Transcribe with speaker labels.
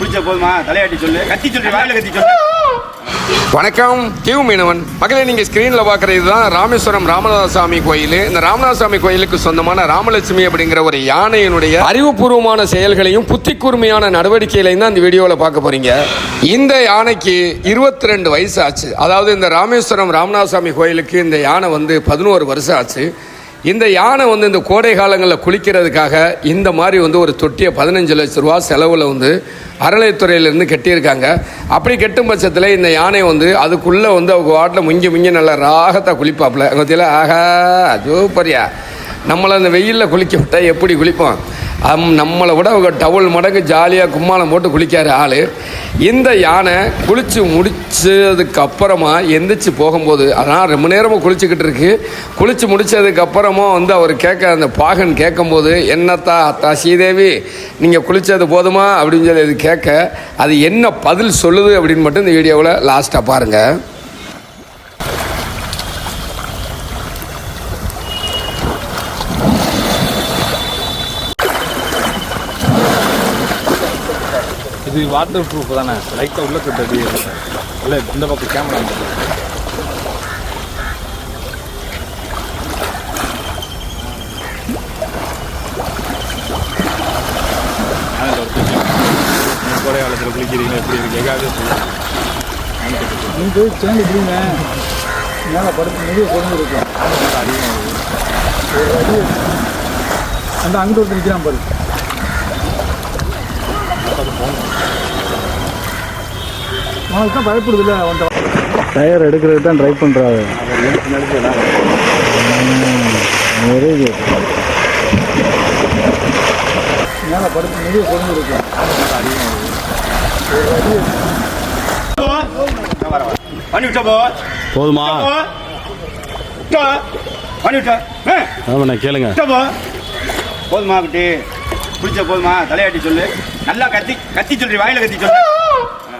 Speaker 1: பிடிச்ச போதுமா? தலையாட்டி சொல்லு. கத்தி சொல்லு வாயில கத்தி சொல்லு.
Speaker 2: வணக்கம். கியூ மீனவன். மகளே நீங்கள் ஸ்க்ரீனில் பார்க்குற இதுதான் ராமேஸ்வரம் ராமநாதசாமி கோயில். இந்த ராமநாதசாமி கோயிலுக்கு சொந்தமான ராமலட்சுமி அப்படிங்கிற ஒரு யானையினுடைய அறிவுபூர்வமான செயல்களையும் புத்தி கூர்மையான நடவடிக்கைகளையும் தான் இந்த வீடியோவில் பார்க்க போறீங்க. இந்த யானைக்கு இருபத்தி ரெண்டு வயசு ஆச்சு. அதாவது இந்த ராமேஸ்வரம் ராமநாதசாமி கோயிலுக்கு இந்த யானை வந்து பதினோரு வருஷம் ஆச்சு. இந்த யானை வந்து இந்த கோடை காலங்களில் குளிக்கிறதுக்காக இந்த மாதிரி வந்து ஒரு தொட்டியை பதினஞ்சு லட்ச ரூபா செலவில் வந்து அறநிலைத்துறையிலேருந்து கட்டியிருக்காங்க. அப்படி கெட்டும் பட்சத்தில் இந்த யானை வந்து அதுக்குள்ளே வந்து அவங்க வாட்டில் முங்கி முங்கி நல்லா ராகத்தை குளிப்பாப்பில். பற்றியில் ஆஹா சூப்பரியா. நம்மளை அந்த வெயிலில் குளிக்க விட்டால் எப்படி குளிப்போம்? அம் நம்மளை விட அவங்க டவுல் மடங்கு ஜாலியாக கும்மாளம் போட்டு குளிக்காரு ஆள். இந்த யானை குளித்து முடிச்சதுக்கு அப்புறமா எந்திரிச்சு போகும்போது அதனால் ரொம்ப நேரமாக குளிச்சுக்கிட்டு இருக்கு. குளித்து முடித்ததுக்கப்புறமா வந்து அவர் கேட்க அந்த பாகன் கேட்கும்போது என்னத்தா அத்தா ஸ்ரீதேவி நீங்கள் குளித்தது போதுமா? அப்படின்னு சொல்லி இது கேட்க அது என்ன பதில் சொல்லுது? அப்படின்னு மட்டும் இந்த வீடியோவில் லாஸ்ட்டாக பாருங்கள்
Speaker 3: இது வாட்டர் ப்ரூஃப் தானே லைட்டாக உள்ள கட்டது இல்லை இந்த பக்கம் கேமரா கோடை காலத்தில் குளிக்கிறீங்க எப்படி இருக்கு எங்காவது
Speaker 4: நீங்கள் சேர்ந்து மேலே படுத்து கொண்டு இருக்கும். அடி அந்த அங்கிட்டு ஒருத்தர் நிற்கிறான் பாரு. அவனுக்கு தான் பயப்படுது இல்லை அவன் டயர் எடுக்கிறதுக்கு தான் ட்ரை பண்ணுறாரு குட் மேலே படுத்து முடிவு கொண்டு ஒரு
Speaker 1: போ
Speaker 3: போதுமா கேளுங்க.
Speaker 1: போதுமா குட்டி? பிடிச்ச போதுமா? தலையாட்டி சொல்லு. நல்லா கத்தி கத்தி சொல்லி வாயில கத்தி சொல்லு ஆ.